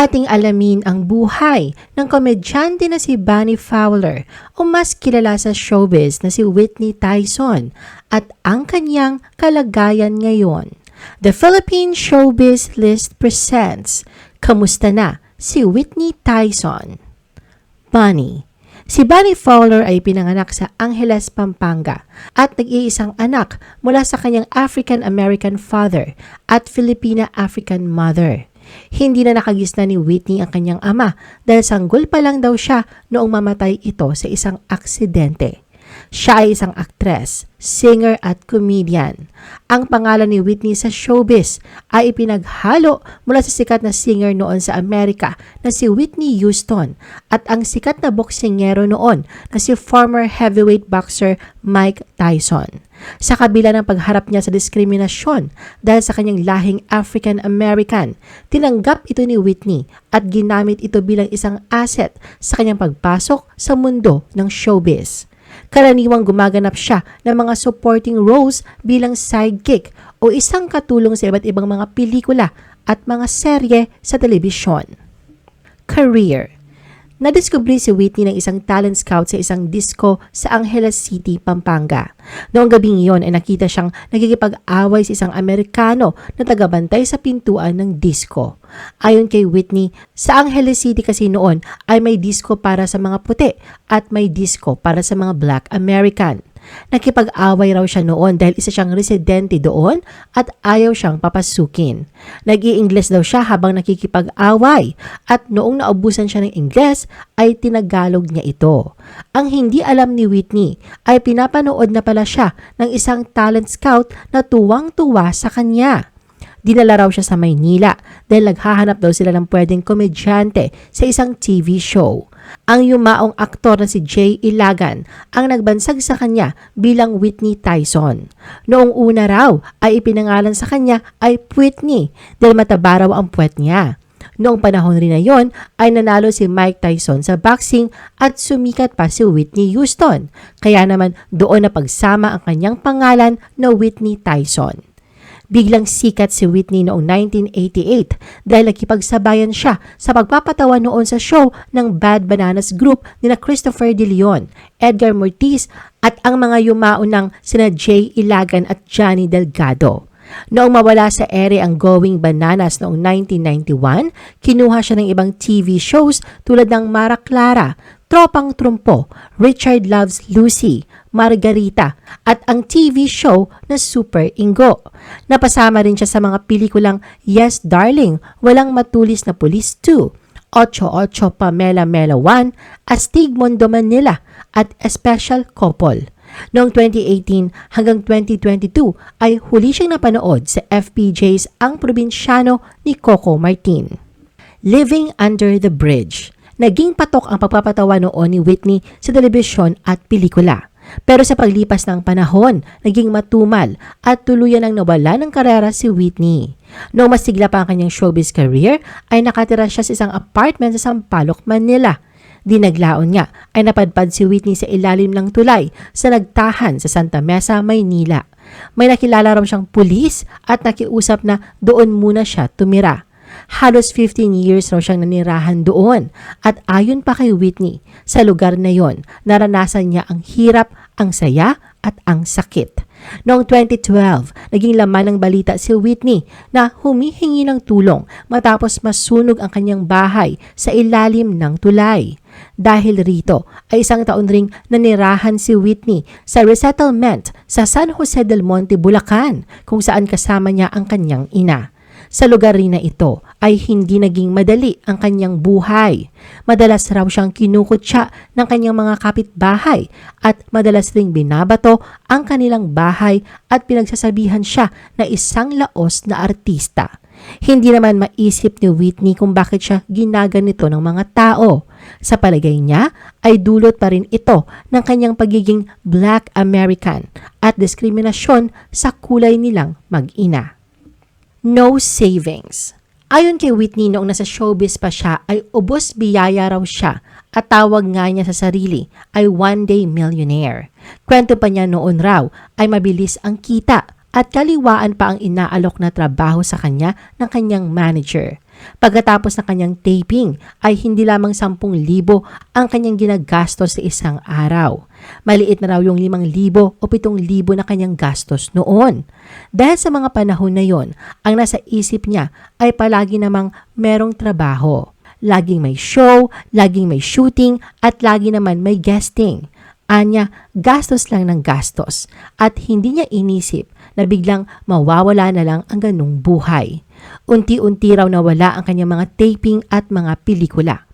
ating alamin ang buhay ng komedyante na si Bunny Fowler o mas kilala sa showbiz na si Whitney Tyson at ang kanyang kalagayan ngayon. The Philippine Showbiz List presents Kamusta na si Whitney Tyson? Bunny Si Bunny Fowler ay pinanganak sa Angeles, Pampanga at nag-iisang anak mula sa kanyang African-American father at Filipina-African mother. Hindi na nakagisna ni Whitney ang kanyang ama dahil sanggol pa lang daw siya noong mamatay ito sa isang aksidente. Siya ay isang aktres, singer at comedian. Ang pangalan ni Whitney sa showbiz ay ipinaghalo mula sa sikat na singer noon sa Amerika na si Whitney Houston at ang sikat na boksingero noon na si former heavyweight boxer Mike Tyson. Sa kabila ng pagharap niya sa diskriminasyon dahil sa kanyang lahing African-American, tinanggap ito ni Whitney at ginamit ito bilang isang asset sa kanyang pagpasok sa mundo ng showbiz. Karaniwang gumaganap siya ng mga supporting roles bilang sidekick o isang katulong sa iba't ibang mga pelikula at mga serye sa telebisyon. Career Nadiskubre si Whitney ng isang talent scout sa isang disco sa Angeles City, Pampanga. Noong gabing iyon ay nakita siyang nagkikipag-away sa isang Amerikano na tagabantay sa pintuan ng disco. Ayon kay Whitney, sa Angeles City kasi noon ay may disco para sa mga puti at may disco para sa mga black American. Nakipag-away raw siya noon dahil isa siyang residente doon at ayaw siyang papasukin. Nag-i-Ingles daw siya habang nakikipag-away at noong naubusan siya ng Ingles ay tinagalog niya ito. Ang hindi alam ni Whitney ay pinapanood na pala siya ng isang talent scout na tuwang-tuwa sa kanya. Dinala raw siya sa Maynila dahil naghahanap daw sila ng pwedeng komedyante sa isang TV show. Ang yumaong aktor na si Jay Ilagan ang nagbansag sa kanya bilang Whitney Tyson. Noong una raw ay ipinangalan sa kanya ay Whitney dahil mataba raw ang puwet niya. Noong panahon rin na yon ay nanalo si Mike Tyson sa boxing at sumikat pa si Whitney Houston. Kaya naman doon na pagsama ang kanyang pangalan na Whitney Tyson. Biglang sikat si Whitney noong 1988 dahil nagkipagsabayan siya sa pagpapatawa noon sa show ng Bad Bananas Group ni na Christopher De Leon, Edgar Mortiz at ang mga yumao ng sina Jay Ilagan at Johnny Delgado. Noong mawala sa ere ang Going Bananas noong 1991, kinuha siya ng ibang TV shows tulad ng Mara Clara, Tropang Trumpo, Richard Loves Lucy, Margarita at ang TV show na Super Ingo. Napasama rin siya sa mga pelikulang Yes Darling, Walang Matulis na Police 2, 88 Pamela Mela 1, Astig Mondo Manila at Special Couple. Noong 2018 hanggang 2022 ay huli siyang napanood sa FPJ's Ang Probinsyano ni Coco Martin. Living Under the Bridge Naging patok ang pagpapatawa noon ni Whitney sa telebisyon at pelikula. Pero sa paglipas ng panahon, naging matumal at tuluyan ang nawala ng karera si Whitney. Noong masigla pa ang kanyang showbiz career, ay nakatira siya sa isang apartment sa Sampaloc, Manila. Dinaglaon nga ay napadpad si Whitney sa ilalim ng tulay sa nagtahan sa Santa Mesa, Maynila. May nakilala raw siyang pulis at nakiusap na doon muna siya tumira. Halos 15 years raw siyang nanirahan doon at ayon pa kay Whitney, sa lugar na yon, naranasan niya ang hirap, ang saya at ang sakit. Noong 2012, naging laman ng balita si Whitney na humihingi ng tulong matapos masunog ang kanyang bahay sa ilalim ng tulay. Dahil rito ay isang taon ring nanirahan si Whitney sa resettlement sa San Jose del Monte, Bulacan kung saan kasama niya ang kanyang ina. Sa lugar rin na ito ay hindi naging madali ang kanyang buhay. Madalas raw siyang kinukutsa ng kanyang mga kapitbahay at madalas ring binabato ang kanilang bahay at pinagsasabihan siya na isang laos na artista. Hindi naman maisip ni Whitney kung bakit siya ginaganito ng mga tao. Sa palagay niya ay dulot pa rin ito ng kanyang pagiging Black American at diskriminasyon sa kulay nilang mag-ina no savings. Ayon kay Whitney noong nasa showbiz pa siya ay ubos biyaya raw siya at tawag nga niya sa sarili ay one day millionaire. Kwento pa niya noon raw ay mabilis ang kita at kaliwaan pa ang inaalok na trabaho sa kanya ng kanyang manager. Pagkatapos ng kanyang taping ay hindi lamang 10,000 ang kanyang ginagastos sa isang araw. Maliit na raw yung 5,000 o 7,000 na kanyang gastos noon. Dahil sa mga panahon na yon, ang nasa isip niya ay palagi namang merong trabaho. Laging may show, laging may shooting, at lagi naman may guesting. Anya, gastos lang ng gastos at hindi niya inisip na biglang mawawala na lang ang ganung buhay. Unti-unti raw nawala ang kanyang mga taping at mga pelikula.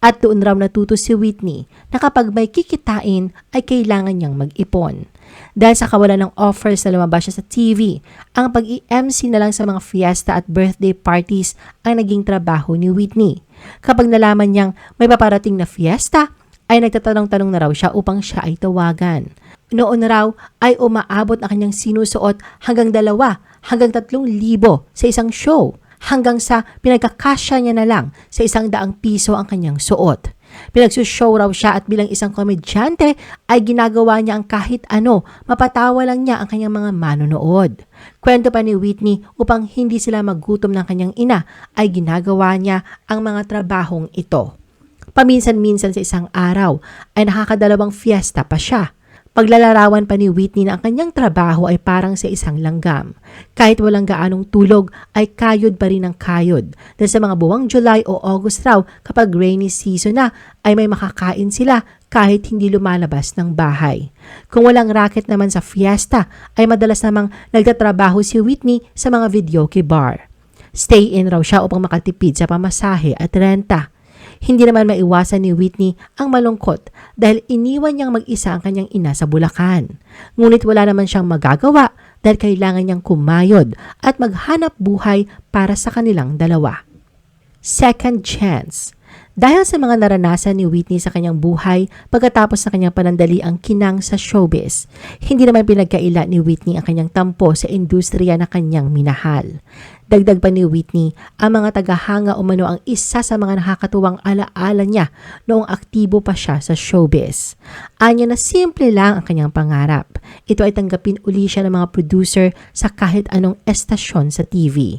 At doon raw natuto si Whitney na kapag may kikitain ay kailangan niyang mag-ipon. Dahil sa kawalan ng offers na lumabas siya sa TV, ang pag-i-MC na lang sa mga fiesta at birthday parties ang naging trabaho ni Whitney. Kapag nalaman niyang may paparating na fiesta, ay nagtatanong-tanong na raw siya upang siya ay tawagan. Noon raw ay umaabot ang kanyang sinusuot hanggang dalawa hanggang tatlong libo sa isang show hanggang sa pinagkakasya niya na lang sa isang daang piso ang kanyang suot. Pinagsushow raw siya at bilang isang komedyante ay ginagawa niya ang kahit ano, mapatawa lang niya ang kanyang mga manonood. Kwento pa ni Whitney upang hindi sila magutom ng kanyang ina ay ginagawa niya ang mga trabahong ito. Paminsan-minsan sa isang araw ay nakakadalawang fiesta pa siya. Paglalarawan pa ni Whitney na ang kanyang trabaho ay parang sa isang langgam. Kahit walang gaanong tulog ay kayod pa rin ang kayod. Dahil sa mga buwang July o August raw kapag rainy season na ay may makakain sila kahit hindi lumalabas ng bahay. Kung walang racket naman sa fiesta ay madalas namang nagtatrabaho si Whitney sa mga videoke bar. Stay in raw siya upang makatipid sa pamasahe at renta. Hindi naman maiwasan ni Whitney ang malungkot dahil iniwan niyang mag-isa ang kanyang ina sa Bulacan. Ngunit wala naman siyang magagawa dahil kailangan niyang kumayod at maghanap buhay para sa kanilang dalawa. Second chance. Dahil sa mga naranasan ni Whitney sa kanyang buhay pagkatapos ng kanyang panandaliang kinang sa showbiz, hindi naman pinagkaila ni Whitney ang kanyang tampo sa industriya na kanyang minahal. Dagdag pa ni Whitney, ang mga tagahanga umano ang isa sa mga nakakatuwang alaala niya noong aktibo pa siya sa showbiz. Anya na simple lang ang kanyang pangarap. Ito ay tanggapin uli siya ng mga producer sa kahit anong estasyon sa TV.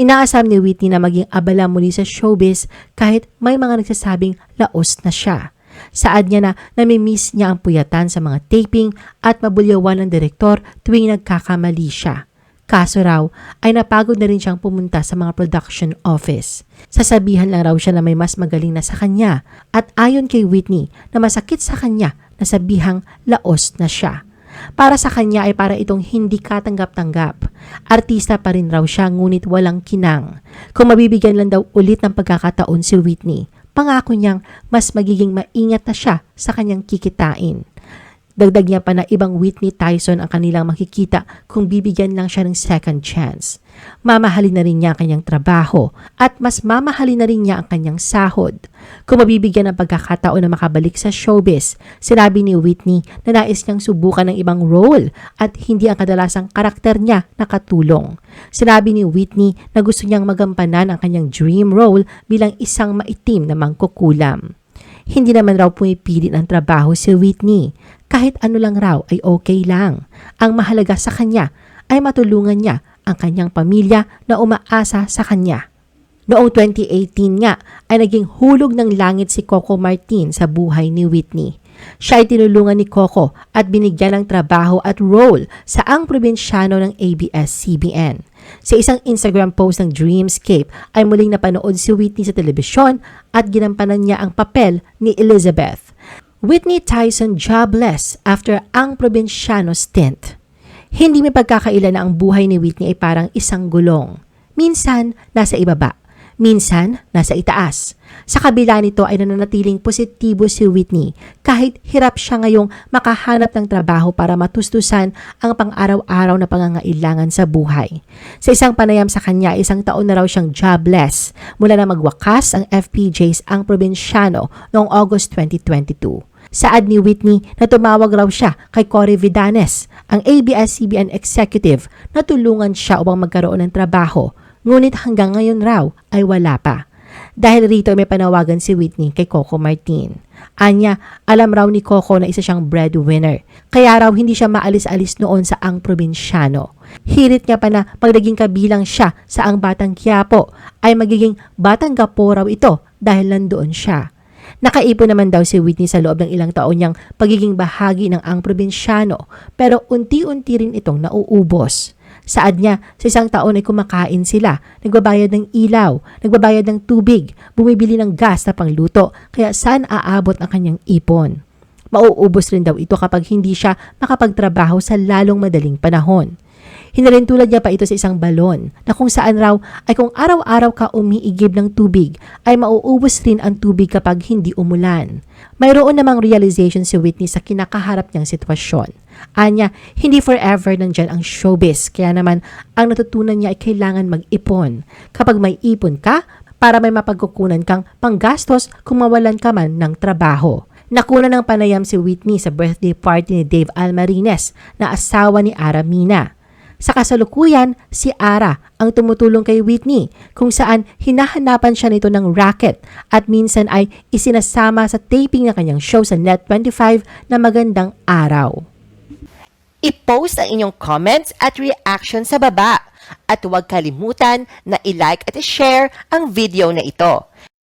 Inaasam ni Whitney na maging abala muli sa showbiz kahit may mga nagsasabing laos na siya. Saad niya na namimiss niya ang puyatan sa mga taping at mabulyawan ng direktor tuwing nagkakamali siya. Kaso raw ay napagod na rin siyang pumunta sa mga production office. Sasabihan lang raw siya na may mas magaling na sa kanya at ayon kay Whitney na masakit sa kanya na sabihang laos na siya. Para sa kanya ay para itong hindi katanggap-tanggap. Artista pa rin raw siya ngunit walang kinang. Kung mabibigyan lang daw ulit ng pagkakataon si Whitney, pangako niyang mas magiging maingat na siya sa kanyang kikitain. Dagdag niya pa na ibang Whitney Tyson ang kanilang makikita kung bibigyan lang siya ng second chance. Mamahalin na rin niya ang kanyang trabaho at mas mamahalin na rin niya ang kanyang sahod. Kung mabibigyan ng pagkakataon na makabalik sa showbiz, sinabi ni Whitney na nais niyang subukan ng ibang role at hindi ang kadalasang karakter niya nakatulong. Sinabi ni Whitney na gusto niyang magampanan ang kanyang dream role bilang isang maitim na mangkukulam. Hindi naman raw pumipili ng trabaho si Whitney. Kahit ano lang raw ay okay lang. Ang mahalaga sa kanya ay matulungan niya ang kanyang pamilya na umaasa sa kanya. Noong 2018 nga ay naging hulog ng langit si Coco Martin sa buhay ni Whitney. Siya ay tinulungan ni Coco at binigyan ng trabaho at role sa ang probinsyano ng ABS-CBN. Sa isang Instagram post ng Dreamscape ay muling napanood si Whitney sa telebisyon at ginampanan niya ang papel ni Elizabeth. Whitney Tyson jobless after ang probinsyano stint. Hindi may pagkakaila na ang buhay ni Whitney ay parang isang gulong. Minsan, nasa ibaba. Minsan, nasa itaas. Sa kabila nito ay nananatiling positibo si Whitney kahit hirap siya ngayong makahanap ng trabaho para matustusan ang pang-araw-araw na pangangailangan sa buhay. Sa isang panayam sa kanya, isang taon na raw siyang jobless mula na magwakas ang FPJs ang probinsyano noong August 2022. Saad ni Whitney na tumawag raw siya kay Cory Vidanes, ang ABS-CBN executive na tulungan siya upang magkaroon ng trabaho, ngunit hanggang ngayon raw ay wala pa. Dahil rito may panawagan si Whitney kay Coco Martin. Anya, alam raw ni Coco na isa siyang breadwinner. Kaya raw hindi siya maalis-alis noon sa ang probinsyano. Hirit niya pa na pag naging kabilang siya sa ang Batang Quiapo ay magiging Batang Gapo raw ito dahil nandoon siya. Nakaipon naman daw si Whitney sa loob ng ilang taon niyang pagiging bahagi ng ang probinsyano pero unti-unti rin itong nauubos. Saad niya, sa isang taon ay kumakain sila, nagbabayad ng ilaw, nagbabayad ng tubig, bumibili ng gas na pangluto, kaya saan aabot ang kanyang ipon? Mauubos rin daw ito kapag hindi siya makapagtrabaho sa lalong madaling panahon. Hinarintulad niya pa ito sa isang balon na kung saan raw ay kung araw-araw ka umiigib ng tubig ay mauubos rin ang tubig kapag hindi umulan. Mayroon namang realization si Whitney sa kinakaharap niyang sitwasyon. Anya, hindi forever nandyan ang showbiz kaya naman ang natutunan niya ay kailangan mag-ipon. Kapag may ipon ka, para may mapagkukunan kang panggastos kung mawalan ka man ng trabaho. Nakuna ng panayam si Whitney sa birthday party ni Dave Almarines na asawa ni Ara Mina. Sa kasalukuyan, si Ara ang tumutulong kay Whitney kung saan hinahanapan siya nito ng racket at minsan ay isinasama sa taping ng kanyang show sa Net25 na magandang araw. I-post ang inyong comments at reaction sa baba. At huwag kalimutan na i-like at i-share ang video na ito.